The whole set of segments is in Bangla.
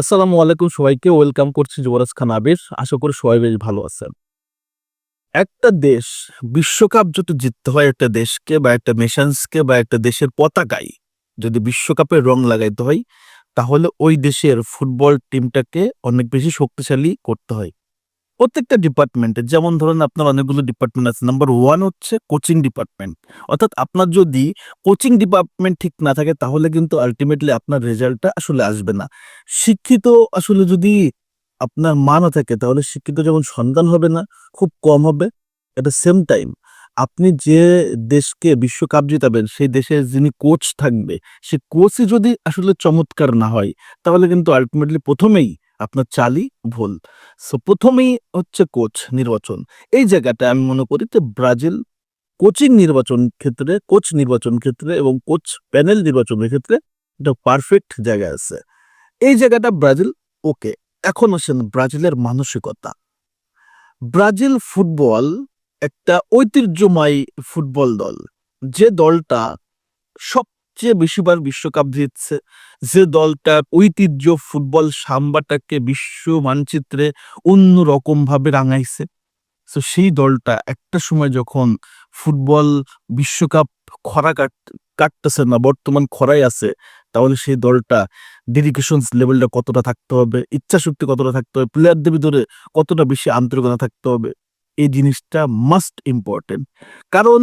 আসসালামু আলাইকুম সবাইকে, ওয়েলকাম করছি যুবরাজ খান আবির। আশা করি সবাই বেশ ভালো আছেন। একটা দেশ বিশ্বকাপ যদি জিততে হয়, একটা দেশকে বা একটা নেশনসকে বা একটা দেশের পতাকায় যদি বিশ্বকাপে রং লাগাইতে হয়, তাহলে ওই দেশের ফুটবল টিমটাকে অনেক বেশি শক্তিশালী করতে হয়। প্রত্যেকটা ডিপার্টমেন্টে, যেমন ধরুন আপনার অনেকগুলো ডিপার্টমেন্ট আছে নাম্বার ওয়ান হচ্ছে কোচিং ডিপার্টমেন্ট অর্থাৎ আপনার যদি কোচিং ডিপার্টমেন্ট ঠিক না থাকে, তাহলে কিন্তু আলটিমেটলি আপনার রেজাল্টটা আসলে আসবে না। শিক্ষিত আসলে যদি আপনার মা না থাকে, তাহলে শিক্ষিত যেমন সন্তান হবে না, খুব কম হবে। এট সেম টাইম আপনি যে দেশকে, বিশ্বকাপ জিতাবেন, সেই দেশের যিনি কোচ থাকবে সে কোচই যদি আসলে চমৎকার না হয়, তাহলে কিন্তু আলটিমেটলি প্রথমেই আপনার চালই ভুল। সো প্রথমেই হচ্ছে কোচ নির্বাচন। এই জায়গাটা আমি মনে করি যে ব্রাজিল কোচিং নির্বাচন ক্ষেত্রে কোচ নির্বাচন ক্ষেত্রে এবং কোচ প্যানেল নির্বাচনের ক্ষেত্রে এটা পারফেক্ট জায়গা আছে। এই জায়গাটা ব্রাজিল ওকে এখন আসেন ব্রাজিলের মানসিকতা। ব্রাজিল ফুটবল একটা ঐতিহ্যময় ফুটবল দল। যে দলটা সবচেয়ে বেশিবার বিশ্বকাপ জিতছে যে দলটা ঐতিহ্য ফুটবল সাম্বাটাকে বিশ্ব মানচিত্রে অন্য ভাবে রাঙাইছে। তো সেই দলটা একটা সময় যখন ফুটবল বিশ্বকাপ খরা কাট, কাটতেছে না, বর্তমান খরাই আছে, তাহলে সেই দলটা ডেডিকেশন লেভেলটা কতটা থাকতে হবে ইচ্ছা শক্তি কতটা থাকতে হবে প্লেয়ারদের ভিতরে কতটা বেশি আন্তরিকতা থাকতে হবে এই জিনিসটা মাস্ট ইম্পর্টেন্ট কারণ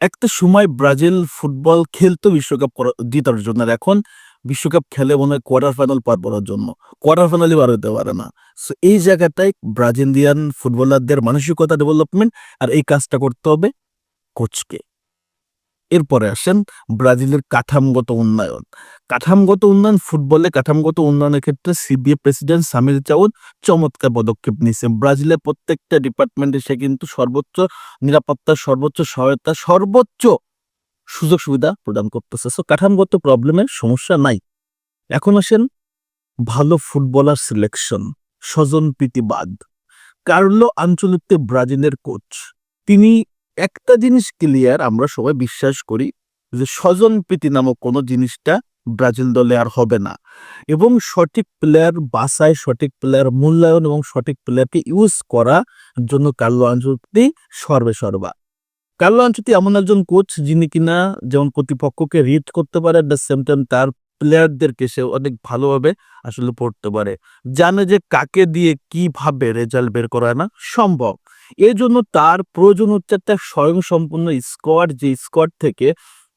একটা সময় ব্রাজিল ফুটবল খেলতো বিশ্বকাপ জিতার জন্য। এখন বিশ্বকাপ খেলে মনে হয় কোয়ার্টার ফাইনাল পার করার জন্য। কোয়ার্টার ফাইনালই বার হতে পারে না। সো এই জায়গাটাই ব্রাজিলিয়ান ফুটবলারদের মানসিকতা ডেভেলপমেন্ট আর এই কাজটা করতে হবে কোচকে এরপরে আসেন ব্রাজিলের কাঠামোগত উন্নয়ন। কাঠামোগত উন্নয়ন ফুটবলে, কাঠামোগত উন্নয়নের ক্ষেত্রে সিবিএ প্রেসিডেন্ট সামির চাউদ চমৎকার পদক্ষেপ নিয়েছে ব্রাজিলের প্রত্যেকটা ডিপার্টমেন্টে সে কিন্তু সর্বোচ্চ নিরাপত্তা, সর্বোচ্চ সহায়তা, সর্বোচ্চ সুযোগ সুবিধা প্রদান করতেছে। সো কাঠামোগত প্রবলেমের সমস্যা নাই। এখন আসেন ভালো ফুটবলার সিলেকশন স্বজন প্রীতিবাদ। কার্লো আঞ্চলিকতে ব্রাজিলের কোচ তিনি একটা জিনিস ক্লিয়ার আমরা সবাই বিশ্বাস করি যে স্বজন প্রীতি নামক কোনো জিনিসটা ব্রাজিল দলে আর হবে না। এবং সঠিক প্লেয়ার বাসায় সঠিক প্লেয়ার মূল্যায়ন এবং সঠিক প্লেয়ারকে ইউজ করা জন্য কার্লো আঞ্চলিক সর্বে সর্বা। কার্লো আঞ্চলিক এমন একজন কোচ যিনি কিনা যেমন প্রতিপক্ষকে রিড করতে পারে অ্যাট দ্য সেম টাইম তার প্লেয়ারদেরকে সে অনেক ভালোভাবে আসলে পড়তে পারে। জানে যে কাকে দিয়ে কীভাবে রেজাল্ট বের করা না সম্ভব। এই জন্য তার প্রয়োজন হচ্ছে একটা স্বয়ংসম্পূর্ণ স্কোয়াড যে স্কোয়াড থেকে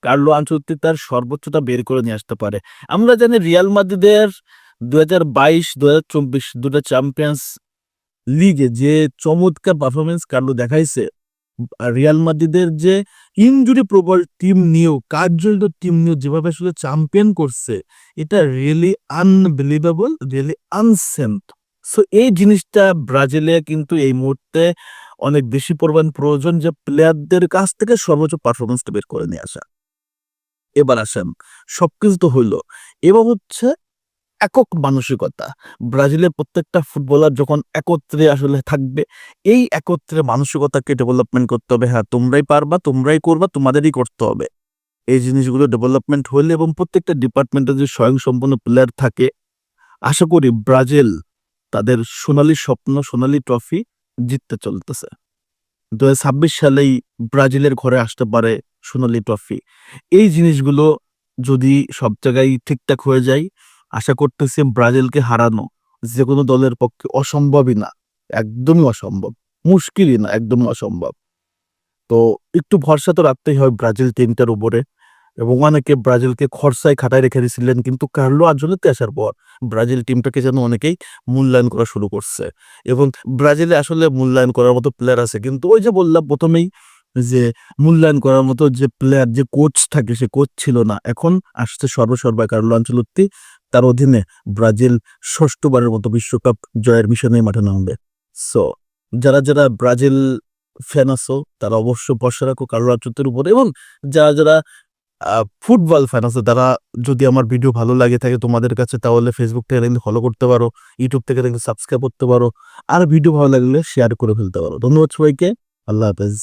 কার্লো আঞ্চলিক তার সর্বোচ্চতা বের করে নিয়ে আসতে পারে। আমরা জানি রিয়াল মাদ্রিদের দু হাজার বাইশ দু হাজার চব্বিশ দুটা চ্যাম্পিয়ন্স লিগে যে চমৎকার পারফরমেন্স কার্লো দেখাইছে রিয়াল মাদ্রিদের যে ইনজুরি প্রবল টিম নিয়েও, কার্যত টিম নিয়েও যেভাবে আসলে চ্যাম্পিয়ন করছে, এটা really unbelievable really unseen so এই জিনিসটা ব্রাজিলে কিন্তু এই মুহূর্তে অনেক বেশি পরিমাণ প্রয়োজন যে প্লেয়ারদের কাছ থেকে সর্বোচ্চ পারফরমেন্সটা বের করে নিয়ে আসা। এবার আসেন, সবকিছু তো হইল। এবার হচ্ছে একক মানসিকতা। ব্রাজিলের প্রত্যেকটা ফুটবলার যখন একত্রে আসলে থাকবে, এই একত্রে মানসিকতাকে ডেভেলপমেন্ট করতে হবে। হ্যাঁ তোমরাই পারবা, তোমরাই করবা, তোমাদেরই করতে হবে। এই জিনিসগুলো ডেভেলপমেন্ট হলে এবং প্রত্যেকটা ডিপার্টমেন্টে যদি স্বয়ংসম্পন্ন প্লেয়ার থাকে, আশা করি ব্রাজিল তাদের সোনালী স্বপ্ন, সোনালি ট্রফি জিততে চলতেছে। দু সালেই ব্রাজিলের ঘরে আসতে পারে সোনালি ট্রফি এই জিনিসগুলো যদি সব জায়গায় ঠিকঠাক হয়ে যায় আশা করতেছি ব্রাজিলকে হারানো যে কোনো দলের পক্ষে অসম্ভবই না, একদমই অসম্ভব, মুশকিলই না, একদমই অসম্ভব। তো একটু ভরসা তো রাখতেই হয় ব্রাজিল টিমটার উপরে এবং অনেকে ব্রাজিলকে খরচায় খাটায় রেখে দিয়েছিলেন কিন্তু কার্লো আঞ্চলিতে আসার পর ব্রাজিল টিমটাকে যেন অনেকেই মূল্যায়ন করা শুরু করছে এবং ব্রাজিলে আসলে মূল্যায়ন করার মতো প্লেয়ার আছে কিন্তু ওই যে বললাম প্রথমেই যে মূল্যায়ন করার মতো যে প্লেয়ার যে কোচ থাকে সে কোচ ছিল না, এখন আসছে সর্বসর্বা কার্লো আঞ্চলত্তি তার অধীনে ব্রাজিল ষষ্ঠবারের মতো বিশ্বকাপ জয়ের মিশনে মাঠে নামবে। সো যারা যারা ব্রাজিল ফ্যান আছো, তারা অবশ্য ভরসা রাখো কার্লো আঞ্চলত্তির উপরে এবং যারা যারা ফুটবল ফ্যান আছে, তারা যদি আমার ভিডিও ভালো লাগে থাকে তোমাদের কাছে, তাহলে ফেসবুক থেকে কিন্তু ফলো করতে পারো ইউটিউব থেকে কিন্তু সাবস্ক্রাইব করতে পারো, আর ভিডিও ভালো লাগলে শেয়ার করে ফেলতে পারো। ধন্যবাদ সবাইকে, আল্লাহ হাফেজ।